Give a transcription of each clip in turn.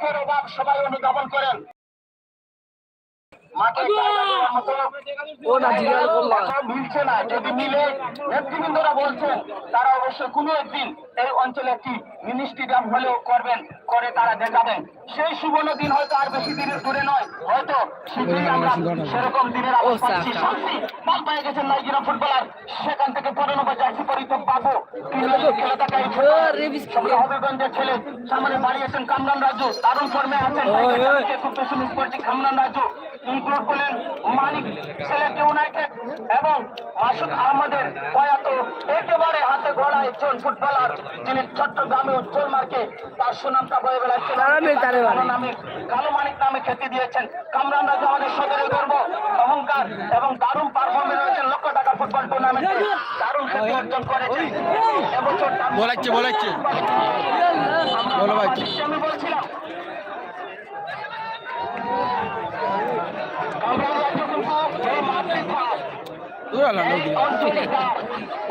মাঠের অভাব সবাই অনুধাবন করেন। মিলছে না। যদি মিলে নেতৃবৃন্দরা বলছেন তারা অবশ্যই কোনো একদিন এই অঞ্চলে একটি মিনি স্টেডিয়াম হলেও করবেন করে তারা দেখাবেন। সেই সুবর্ণ দিন হয়তো আর বেশি দিনের দূরে নয় হয়তো শীঘ্রই আমরা সেরকম দিনের পাচ্ছি শান্তি পেয়ে গেছেন নাইজেরিয়া ফুটবলার সেখান থেকে পনেরো জার্সি পরিত বাবু। খেলে থাকা এই হবিগঞ্জের ছেলে। সামনে বাড়িয়েছেন কামরান রাজু। দারুণ ফর্মে আছেন। খুব বেশি মিস করছি কামরান রাজু। ইনক্লুড করলেন মানিক সিলেট ইউনাইটেড এবং মাসুদ আহমদের প্রয়াত। একেবারে হাতে গড়া একজন ফুটবলার যিনি চট্টগ্রামে উজ্জ্বল মার্কে তার সুনামটা বয়ে বেড়াচ্ছেন। নামে কালো মানিক নামে খ্যাতি দিয়েছেন। কামরান রাজু আমাদের সদরের গর্ব অহংকার এবং দারুণ পারফরমেন্স রয়েছেন লক্ষ টাকা ফুটবল টুর্নামেন্টে দারুণ খ্যাতি অর্জন করেছেন। এবছর বলাচ্ছে, বলাচ্ছে। বলো ভাই। আমি বলছিলাম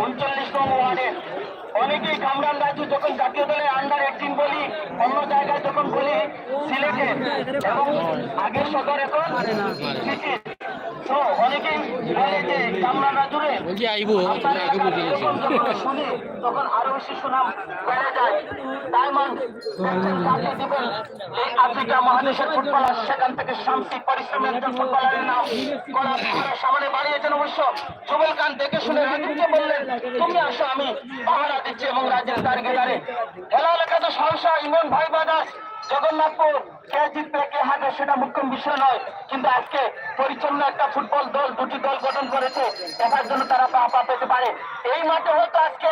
উনচল্লিশ নং ওয়ার্ডের অনেকেই কামরান রাজু যখন জাতীয় দলে আন্ডার এইটিন বলি, অন্য জায়গায় যখন বলি, সিলেটে। এবং আগের সদর এখন বলছি আইবো তুমি আগে বুঝে গেছি। তখন আরও বেশি সুনাম বেড়ে যায়। এই আফ্রিকা মহাদেশের ফুটবলার সেখান থেকে শান্তি পরিশ্রমের একজন ফুটবলারের নাম সামনে বাড়িয়েছেন অবশ্য। জুবেল খান দেখে শুনে রাজীবকে বললেন তুমি আসো আমি পাহারা দিচ্ছি এবং রাজ্যের তারিখে খেলা লেখা তো সহসা ইমন ভাই বাদাস জগন্নাথপুর কে জিতবে কে হারবে সেটা মুখ্য বিষয় নয়। কিন্তু আজকে পরিচ্ছন্ন একটা ফুটবল দল দুটি দল গঠন করেছে দেখার জন্য তারা পা পা পেতে পারে। এই মাঠে হয়তো আজকে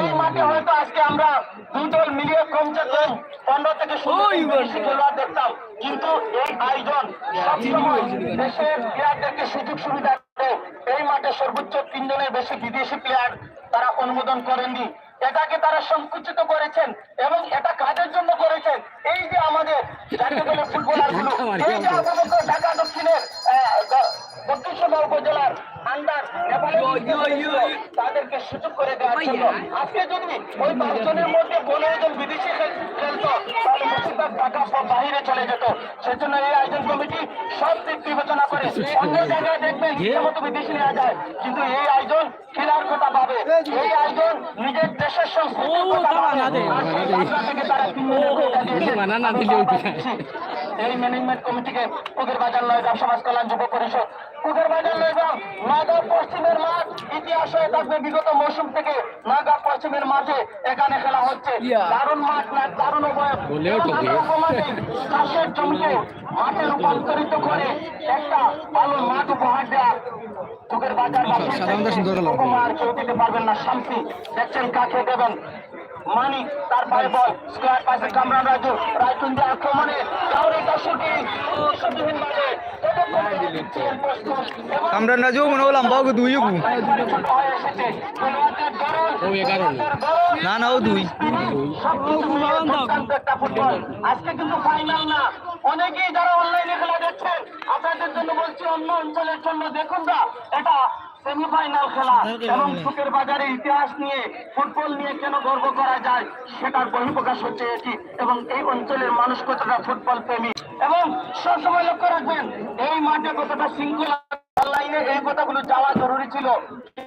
এই মাঠে হয়তো আজকে আমরা দুই দল মিলিয়ে কমছে কম পনেরো থেকে খেলোয়াড় দেখতাম। কিন্তু এই আয়োজন সবসময় দেশের প্লেয়ারদেরকে সুযোগ সুবিধা এই মাঠে সর্বোচ্চ তিনজনের বেশি বিদেশি প্লেয়ার তারা অনুমোদন করেননি। এটাকে তারা সংকুচিত করেছেন এবং এটা কাজের জন্য করেছেন? এই যে আমাদের জাতীয় দলের ফুটবলার এই যে আমাদের ঢাকা দক্ষিণের দক্ষিণ সভা উপজেলার আন্ডার তাদেরকে সুযোগ করে দেওয়ার জন্য আজকে যদি ওই পাঁচজনের মধ্যে পনেরো জন বিদেশি খেলতো তাহলে বেশিরভাগ টাকা সব বাইরে চলে যেত। সেজন্য এই আয়োজন কমিটি সব দিক বিবেচনা করে অন্য জায়গায় দেখবেন মতো বিদেশি নেওয়া যায় কিন্তু এই আয়োজন খেলার কথা পাবে এই আয়োজন নিজের এই ম্যানেজমেন্ট কমিটিকে পুকুর বাজার লয়গাম সমাজ কল্যাণ যুব পরিষদ। পুকুর বাজার লয়গাম নগাঁও পশ্চিমের মাঠ। হয়ে থাকবে বিগত মৌসুম থেকে নগাঁও পশ্চিমের মাঠে এখানে খেলা হচ্ছে। দারুণ মাঠ না দারুণ চাষের জমিকে মাঠে রূপান্তরিত করে একটা ভালো মাঠ উপহার দেওয়া পুকুর বাজার কেউ দিতে পারবেন না। শান্তি দেখছেন কাকে দেবেন। মানিক তার পায়ে বল স্কোয়ার পাশে কামরান রাজু রায়চুন্দি আক্রমণে কাউরি দর্শকই ভাবে কামরান রাজু মনে হলাম বাবু দুই গু না না ও দুই। আজকে কিন্তু ফাইনাল না। অনেকেই যারা অনলাইনে খেলা দেখছেন আপনাদের জন্য বলছি অন্য অঞ্চলের জন্য দেখুন না এটা সেমিফাইনাল খেলা। এবং সুকের বাজারের ইতিহাস নিয়ে ফুটবল নিয়ে কেন গর্ব করা যায় সেটার বহিঃপ্রকাশ হচ্ছে এটি। এবং এই অঞ্চলের মানুষ কতটা ফুটবল প্রেমী এবং সবসময় লক্ষ্য রাখবেন এই মাঠে কতটা শৃঙ্খলা অনলাইনে এই কথাগুলো যাওয়া জরুরি ছিল।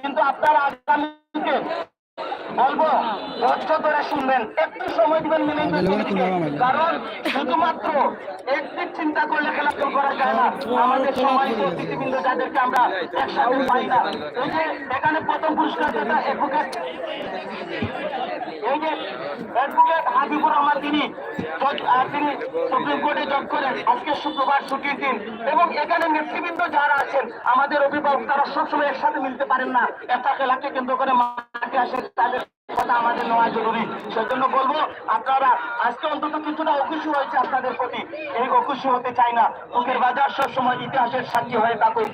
কিন্তু আপনারা আগামীতে বলব ধৈর্য ধরে শুনবেন একটু সময় দিবেন কারণ শুধুমাত্র একদিক চিন্তা করলে খেলা কেউ করা যায় না। আমাদের সম্মানিত অতিথিবৃন্দ যাদেরকে আমরা একসাথে পাই না। এই যে এখানে প্রথম পুরস্কার যেটা এই যে অ্যাডভোকেট হাবিবুর রহমান তিনি জজ- তিনি সুপ্রিম কোর্টে জব করেন। আজকে শুক্রবার ছুটির দিন। এবং এখানে নেতৃবৃন্দ যারা আছেন, আমাদের অভিভাবক, তারা সবসময় একসাথে মিলতে পারেন না। একটা খেলাকে কেন্দ্র করে মাঠে আসেন তাদের কথা আমাদের নেওয়া জরুরি। সেজন্য বলব আপনারা আজকে অন্তত কিছুটা অখুশি হয়েছে আপনাদের প্রতি। এই অখুশি হতে চাই না। মুখের বাজার সবসময় ইতিহাসের সাক্ষী হয়ে থাকুক।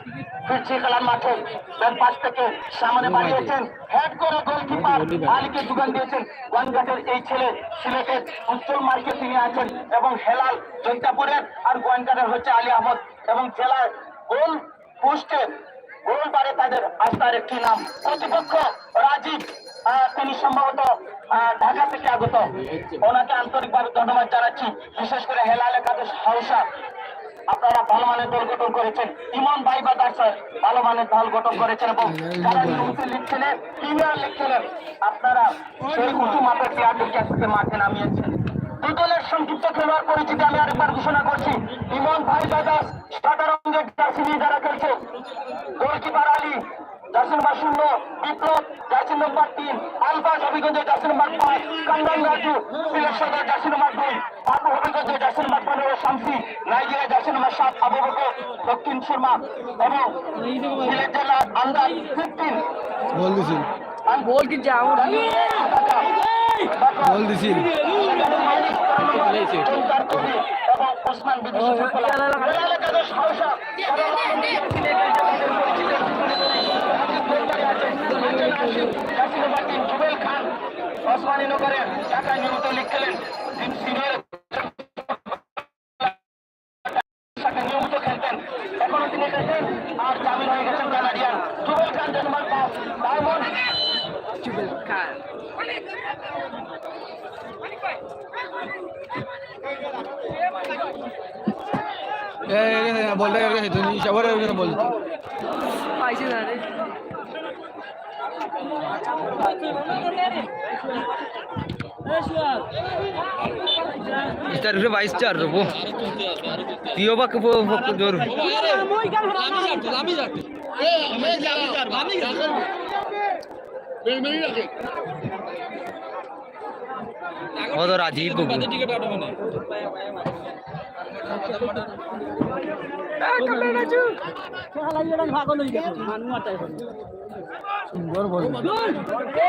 ফিরছি খেলার মাঠে। ব্যাট পাশ থেকে সামনে বাড়িয়েছেন হেড করে গোলকিপার মালিকের যোগান দিয়েছেন। গোয়ানঘাটের এই ছেলে সিলেটের উজ্জ্বল মার্কে তিনি আছেন এবং হেলাল জৈতাপুরের আর গোয়ানঘাটের হচ্ছে আলী আহমদ। এবং জেলার গোল পোস্টের গোল বারে তাদের আস্থার একটি নাম। প্রতিপক্ষ রাজীব তিনি সম্ভবত ঢাকা থেকে স্বাগত ওনাকে আন্তরিকভাবে ধন্যবাদ জানাচ্ছি, বিশেষ করে হেলাল একাদশ হাউসা। আপনারা ভালো মানের দল গঠন করেছেন। ইমন ভাই বাদার স্যার ভালো মানের দল গঠন করেছেন এবং যারা ইউপি লিখছিলেন প্রিমিয়ার লিখছিলেন আপনারা সেই উঁচু মাপের প্লেয়ারদেরকে আজকে মাঠে নামিয়েছেন দুই দলের সংক্ষিপ্ত খেলোয়াড় পরিচিতি আমি আরেকবার ঘোষণা করছি। ইমন ভাই বাদাস সাদা রঙের জার্সি নিয়ে যারা খেলছে গোলকিপার আলী জার্সি শূন্য বিপ্লব জার্সি নম্বর তিন আলফাজ হবিগঞ্জের জার্সি নম্বর পাঁচ কান্দান রাজু সিলেট সদর জার্সি নম্বর দুই বাবু হবিগঞ্জের জার্সি নম্বর পনেরো শামসি নাইজেরিয়া জার্সি নম্বর সাত আবু বকর দক্ষিণ সুরমা এবং সিলেট জেলার আন্দাজ ফিফটিন বল দিছিল। বল কি যাও বল দিছিল। এবং ওসমান বিদেশি ফুটবলার হেলাল একাদশ হাউসা জুবেল খান ওসমানী নগরের ঢাকা নিয়মিত লিগ খেলেন সিনিয়র নিয়মিত খেলতেন। এখনও তিনি খেলতেন আর জামিন হয়ে গেছেন কানাডিয়ান। জুবেল খান জন্মার পাঁচ ডায়মন্ড বলটা এর কাছে তুমি সবার এর কাছে বল স্টার করে বাইশ চার রবো তুইও বা জোর ও তো রাজীব বাবু সুন্দর বল এ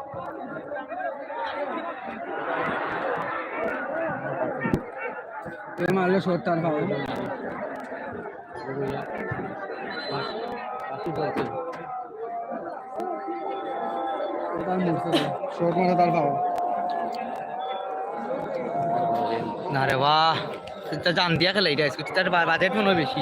মারলে শর্ট তার পাবো শর্ট মারে তার পাবো না। রে বাহ তা জান দিয়া খেলা এটা আজকে তার বাজেট মনে হয় বেশি।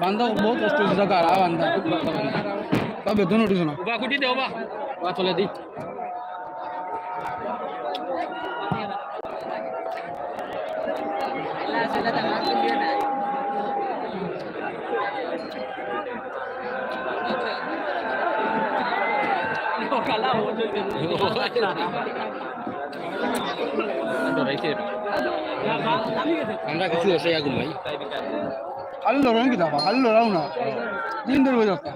বান্ধব বহুত কষ্ট হচ্ছে গাড়া বান্ধা তা বেতন উঠিস না বা কুটি দেও বা বা চলে দি। আমরা কিছু আগুন ভাই খালি লড়াও কি দাবা খালি লড়াও না দিন ধরে হয়ে যাচ্ছে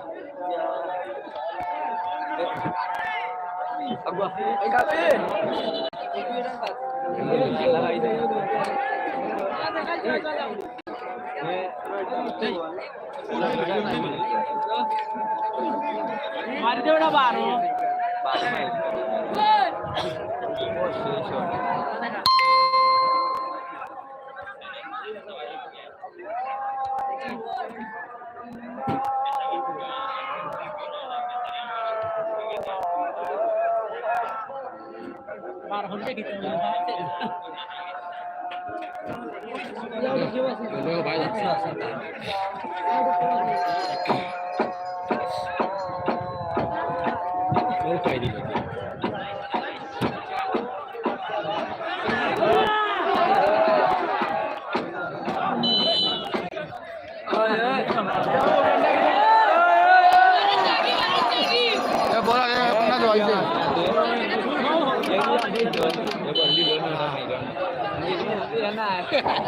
놀래기 때문에 아, 아, 내가 많이 났어.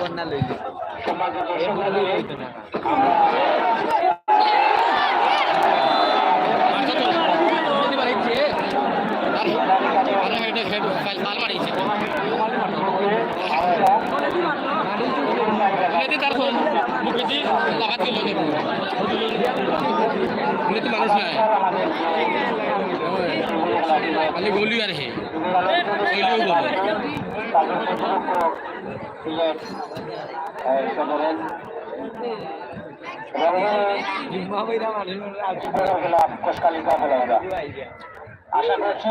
দর্শক মণ্ডলী, মানুষ নাই খালি গলি আর হে। বলে আশা করছি